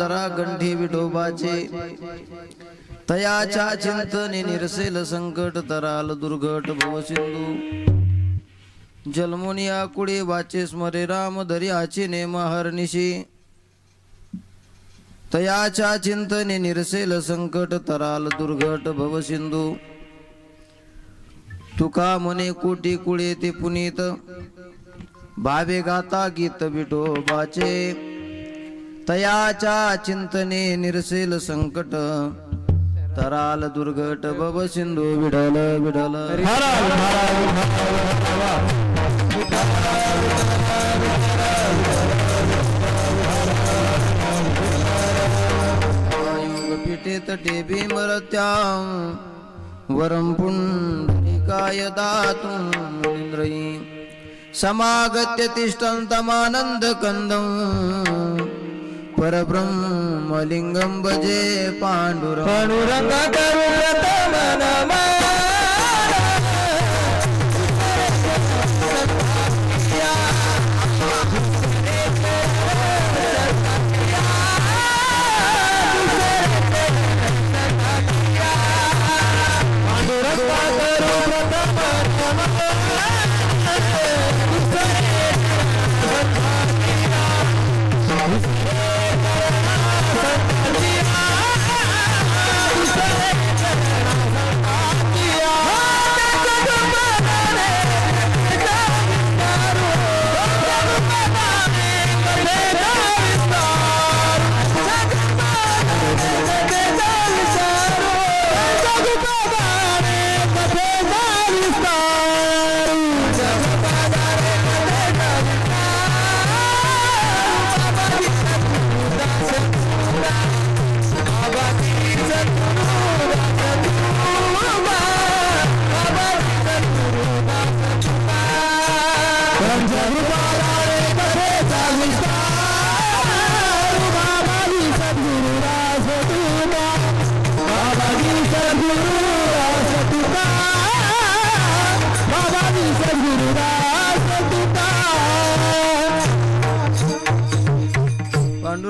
जरा गंठी विठोबाचे. तयाच्या चिंतने निरसेल संकट तराल दुर्घट भव सिंधू. जन्मोनिया कुळे वाचे स्मरे राम धर्याचे नेम हरनिशी. तयाच्या चिंतने निरसेल संकट तराल दुर्घट भव सिंधू. तुका मने कोटी कुळे ते पुनीत. भावे गाता गीत विठोबाचे. तयाच्या चिंतने निरसेल संकट. तराल दुर्घट बब सिंधू विडल विडल पिटे तटे भीमरत्या वरं पुण्डरिकाय दातुं इंद्रयी समागत्य तिष्ठन्तमानन्दकन्दं परब्रह्मलिङ्गं भजे पाण्डुरं पांडुरंग करू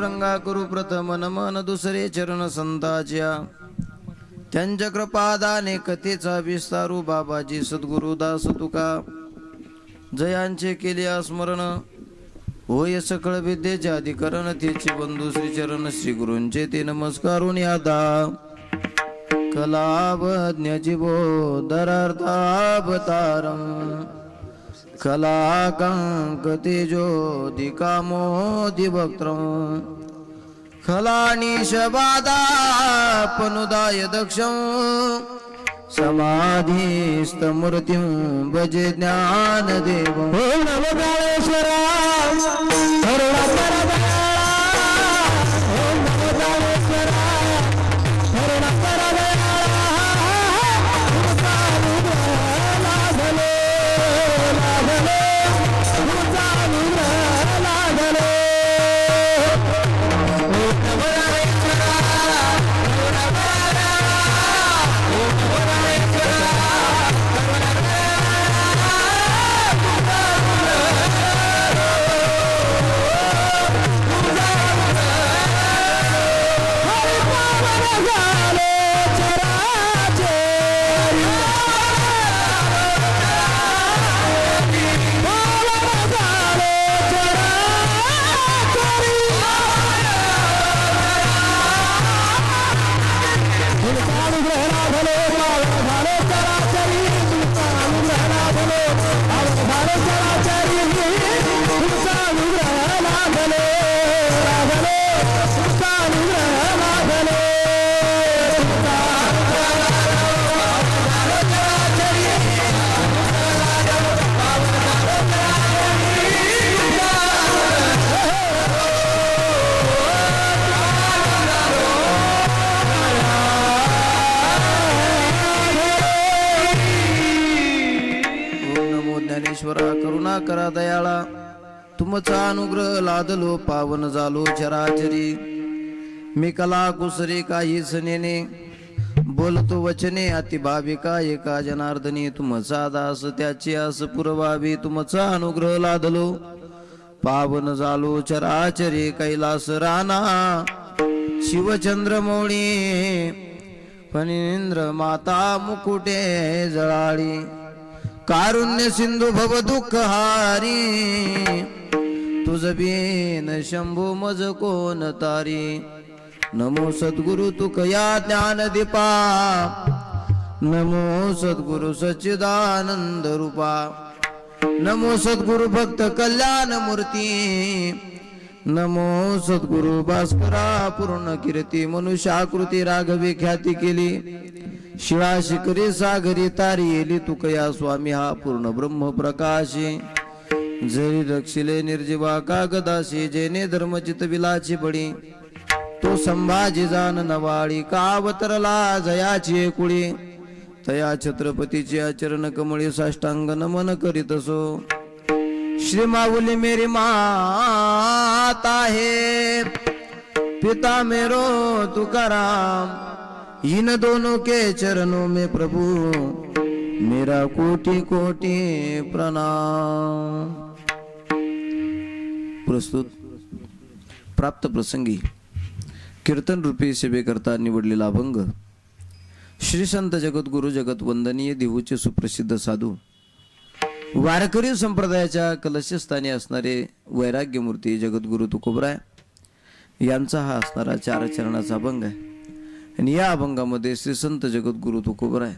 पांडुरंगा करू प्रथम नमन दुसरे चरण संताच्या त्यांच्या कृपादाने कथेचा विस्तारू बाबाजी सद्गुरु दास तुका जयांचे केले स्मरण होय सकळ विद्येचे अधिकरण तेचे बंधू श्री चरण श्री गुरूंचे ते नमस्कारून यादा। कलावज्ञ जीवो दरार्थावतारम कलाकंक तेजोदिकामोदिवक्त्रम् खलानिशबादापनुदाय दक्षं समाधिस्तमूर्तिं भजे ज्ञानदेव ओम करा दयाळा. तुमचा अनुग्रह लादलो पावन झालो चराचरी. मी कला कुसरे काही सनेने बोलतो वचने अतिभाविका एका जनार्दनी. तुमचा दास त्याची आस पुरवावी. तुमचा अनुग्रह लादलो. पावन झालो चराचरी कैलास राणा. शिवचंद्रमौळी फणींद्र माता मुकुटे जळाळी. कारुण्य सिंधू भव दुःख हारी. तुझ बीन शंभू मज कोण तारी? नमो सद्गुरु तुकया ज्ञान दीपा. नमो सद्गुरु सच्चिदानंद रूपा. नमो सद्गुरु भक्त कल्याण मूर्ती. नमो सद्गुरु भास्करा पूर्ण कीर्ती मनुष्याकृती राघवी ख्याती केली. शिळा शिखरी सागरी तारी येली तुकया स्वामी हा पूर्ण ब्रह्म प्रकाशी. जरी रक्षिले निर्जीवा कागदाशी जेने धर्मचित विलाची बळी. तो संभाजी जान नवाळी कावतरला जयाची कुळी तया छत्रपतीची आचरण कमळी साष्टांग नमन करीत असो. श्री माऊली मेरी माता है पिता मेरो तुकाराम इन दोनों के चरणों में प्रभु मेरा कोटि कोटि प्रणाम। प्रस्तुत प्राप्त प्रसंगी कीर्तन रूपी सेवेकरता निवडलेला अभंग श्री संत जगद्गुरु जगत वंदनीय देहूचे सुप्रसिद्ध साधू वारकरी संप्रदायाच्या कलशस्थानी असणारे वैराग्यमूर्ती जगद्गुरु तुकोबराय यांचा हा असणारा चार चरणाचा अभंग आहे. आणि या अभंगामध्ये श्री संत जगद्गुरु तुकोबराय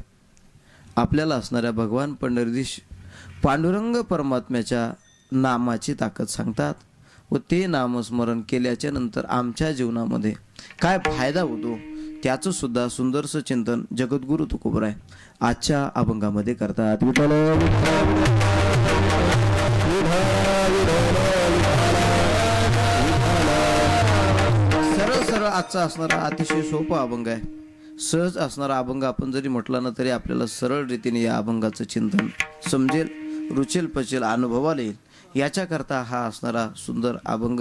आपल्याला असणाऱ्या भगवान पंढरीश पांडुरंग परमात्म्याच्या नामाची ताकद सांगतात व ते नामस्मरण केल्याच्यानंतर आमच्या जीवनामध्ये काय फायदा होतो त्याचं सुद्धा सुंदरसं चिंतन जगद्गुरु तुकोबराय आजच्या अभंगामध्ये करतात. आजचा असणारा अतिशय सोपा अभंग आहे. सहज असणारा अभंग आपण जरी म्हटला ना तरी आपल्याला सरळ रीतीने या अभंगाचं चिंतन समजेल रुचेल पचेल अनुभवाला येईल. याच्याकरता हा असणारा सुंदर अभंग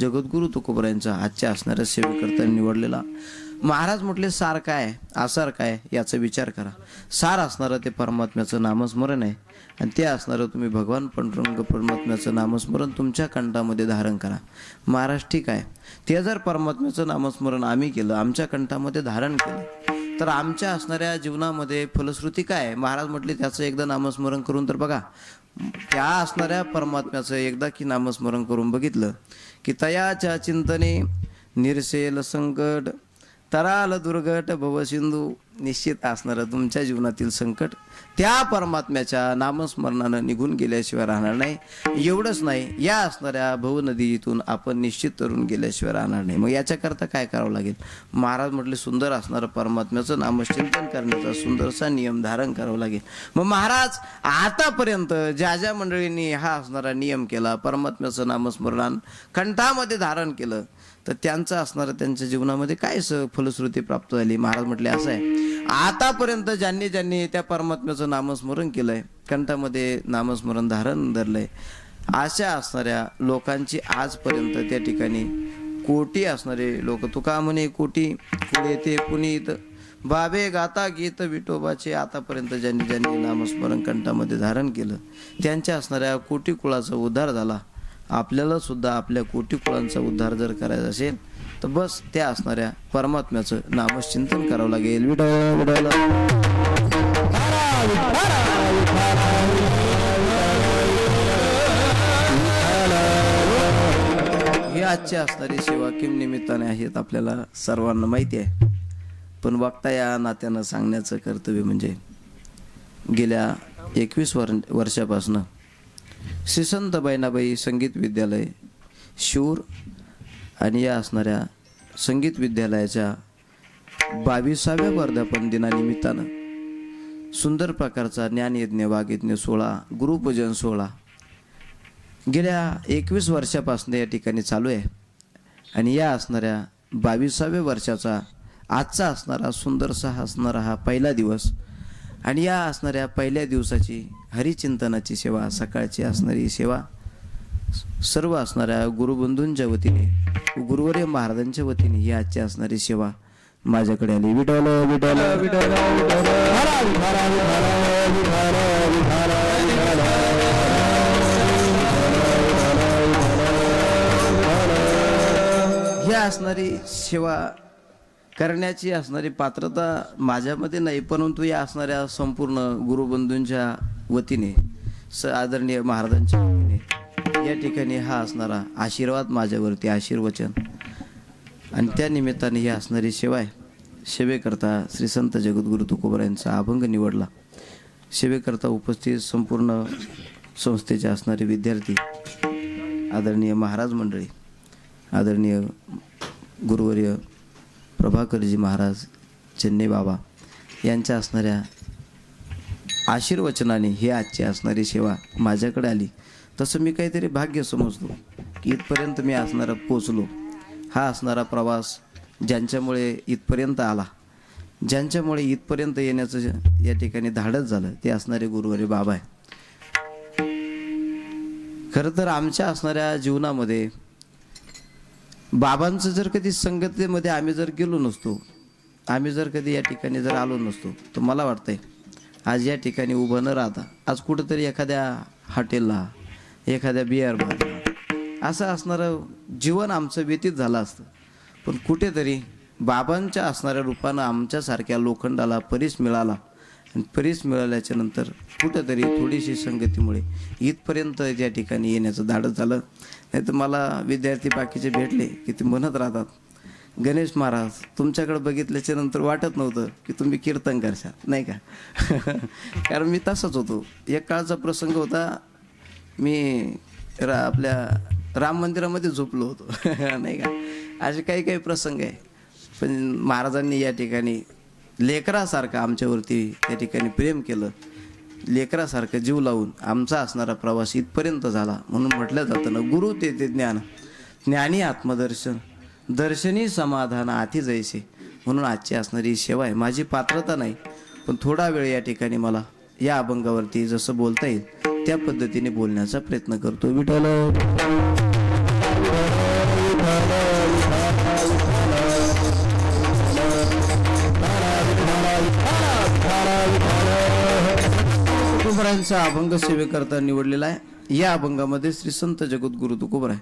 जगद्गुरु तुकोबरायांचा आजच्या असणाऱ्या सेवेकरता निवडलेला महाराज म्हटले सार काय? आसार काय? याचा विचार करा. सार असणारं ते परमात्म्याचं नामस्मरण आहे. आणि ते असणारं तुम्ही भगवान पंडुरंग परमात्म्याचं नामस्मरण तुमच्या कंठामध्ये धारण करा. महाराज ठीक आहे. ते जर परमात्म्याचं नामस्मरण आम्ही केलं आमच्या कंठामध्ये धारण केलं तर आमच्या असणाऱ्या जीवनामध्ये फलश्रुती काय आहे? महाराज म्हटले त्याचं एकदा नामस्मरण करून तर बघा. त्या असणाऱ्या परमात्म्याचं एकदा की नामस्मरण करून बघितलं की तयाच्या चिंतने निरसेल संकट तराल दुर्घट भवसिंधू निश्चित असणारं तुमच्या जीवनातील संकट. त्या परमात्म्याच्या नामस्मरणानं निघून गेल्याशिवाय राहणार नाही. एवढंच नाही या असणाऱ्या भवनदीतून आपण निश्चित तरून गेल्याशिवाय राहणार नाही. मग याच्याकरता काय करावं लागेल? महाराज म्हटले सुंदर असणारं परमात्म्याचं नामचिंतन करण्याचा सुंदरसा नियम धारण करावा लागेल. मग महाराज आतापर्यंत ज्या ज्या मंडळींनी हा असणारा नियम केला परमात्म्याचं नामस्मरण कंठामध्ये धारण केलं तर त्यांचं असणारं त्यांच्या जीवनामध्ये काय स फलश्रुती प्राप्त झाली? महाराज म्हटले असं आहे. आतापर्यंत ज्यांनी ज्यांनी त्या परमात्म्याचं नामस्मरण केलंय कंठामध्ये नामस्मरण धारण धरलंय अशा असणाऱ्या लोकांची आजपर्यंत त्या ठिकाणी कोटी असणारे लोक. तुका म्हणे कोटी पुढे ते पुनीत बाबे गाता गीत विठोबाचे आतापर्यंत ज्यांनी ज्यांनी नामस्मरण कंठामध्ये धारण केलं त्यांच्या असणाऱ्या कोटी कुळाचा उद्धार झाला. आपल्याला सुद्धा आपल्या कोटी कुळांचा उद्धार जर करायचा असेल तर बस त्या असणाऱ्या परमात्म्याचं नामचिंतन करावं लागेल. विठ्ठल विठ्ठल आजची असणारी सेवा किम निमित्ताने आहेत आपल्याला सर्वांना माहिती आहे. पण वागता या नात्यानं सांगण्याचं कर्तव्य म्हणजे गेल्या एकवीस वर वर्षापासनं श्रीसंत बैनाबाई संगीत विद्यालय शूर आणि या असणाऱ्या संगीत विद्यालयाच्या बावीसाव्या वर्धापन दिनानिमित्तानं सुंदर प्रकारचा ज्ञानयज्ञ वागयज्ञ सोहळा गुरुपूजन सोहळा गेल्या एकवीस वर्षापासून या ठिकाणी चालू आहे. आणि या असणाऱ्या बावीसाव्या वर्षाचा आजचा असणारा सुंदरसा असणारा हा पहिला दिवस आणि या असणाऱ्या पहिल्या दिवसाची हरिचिंतनाची सेवा सकाळची असणारी सेवा सर्व असणाऱ्या गुरुबंधूंच्या वतीने गुरुवर्य महाराजांच्या वतीने ही आजची असणारी सेवा माझ्याकडे आली विठोल विठ्ठल विठ्ठल ही असणारी सेवा करण्याची असणारी पात्रता माझ्यामध्ये नाही परंतु या असणाऱ्या संपूर्ण गुरुबंधूंच्या वतीने स आदरणीय महाराजांच्या वतीने या ठिकाणी हा असणारा आशीर्वाद माझ्यावरती आशीर्वचन आणि त्या निमित्ताने ही असणारी सेवा सेवेकरता श्री संत जगद्गुरु तुकोबरा यांचा अभंग निवडला. सेवेकरता उपस्थित संपूर्ण संस्थेचे असणारे विद्यार्थी आदरणीय महाराज मंडळी आदरणीय गुरुवर्य प्रभाकरजी महाराज चेन्नई बाबा यांच्या असणाऱ्या आशीर्वचनाने ही आजची असणारी सेवा माझ्याकडे आली. तसं मी काहीतरी भाग्य समजलो की इथपर्यंत मी असणारा पोचलो. हा असणारा प्रवास ज्यांच्यामुळे इथपर्यंत आला ज्यांच्यामुळे इथपर्यंत येण्याचं या ठिकाणी धाडस झालं ते असणारे गुरुवारी बाबा आहे खरं तर आमच्या असणाऱ्या जीवनामध्ये बाबांचं जर कधी संगतीमध्ये आम्ही जर गेलो नसतो आम्ही जर कधी या ठिकाणी जर आलो नसतो तर मला वाटतंय आज या ठिकाणी उभं न राहता आज कुठंतरी एखाद्या हॉटेलला एखाद्या बिअर बारला असं असणारं जीवन आमचं व्यतीत झालं असतं. पण कुठेतरी बाबांच्या असणाऱ्या रूपानं आमच्यासारख्या लोखंडाला परीस मिळाला. आणि परीस मिळाल्याच्या नंतर कुठंतरी थोडीशी संगतीमुळे इथपर्यंत या ठिकाणी येण्याचं धाडस झालं. नाही तर मला विद्यार्थी बाकीचे भेटले की ते म्हणत राहतात गणेश महाराज तुमच्याकडे बघितल्याच्या नंतर वाटत नव्हतं की तुम्ही कीर्तन करशाल. नाही का? कारण मी तसाच होतो. एक काळचा प्रसंग होता. मी रा आपल्या राम मंदिरामध्ये झोपलो होतो. नाही का? असे काही काही प्रसंग आहे. पण महाराजांनी या ठिकाणी लेकरासारखं आमच्यावरती त्या ठिकाणी प्रेम केलं. लेकरासारखं जीव लावून आमचा असणारा प्रवास इथपर्यंत झाला. म्हणून म्हटलं जातं ना गुरु ते ते ज्ञान ज्ञानी आत्मदर्शन दर्शनी समाधान आधी जायचे म्हणून आजची असणारी सेवा आहे. माझी पात्रता नाही पण थोडा वेळ या ठिकाणी मला या अभंगावरती जसं बोलता येईल त्या पद्धतीने बोलण्याचा प्रयत्न करतो. विठ्ठल! यांचा अभंग सेवेकरता निवडलेला आहे. या अभंगामध्ये श्री संत जगद्गुरु तुकोबर आहे.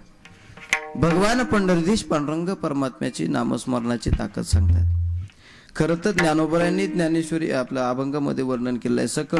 भगवान पंढरधीश पांडुरंग परमात्म्याची नामस्मरणाची ताकद सांगतात. खरं तर ज्ञानोबरांनी ज्ञानेश्वरी आपल्या अभंगामध्ये वर्णन केलं आहे. सकळ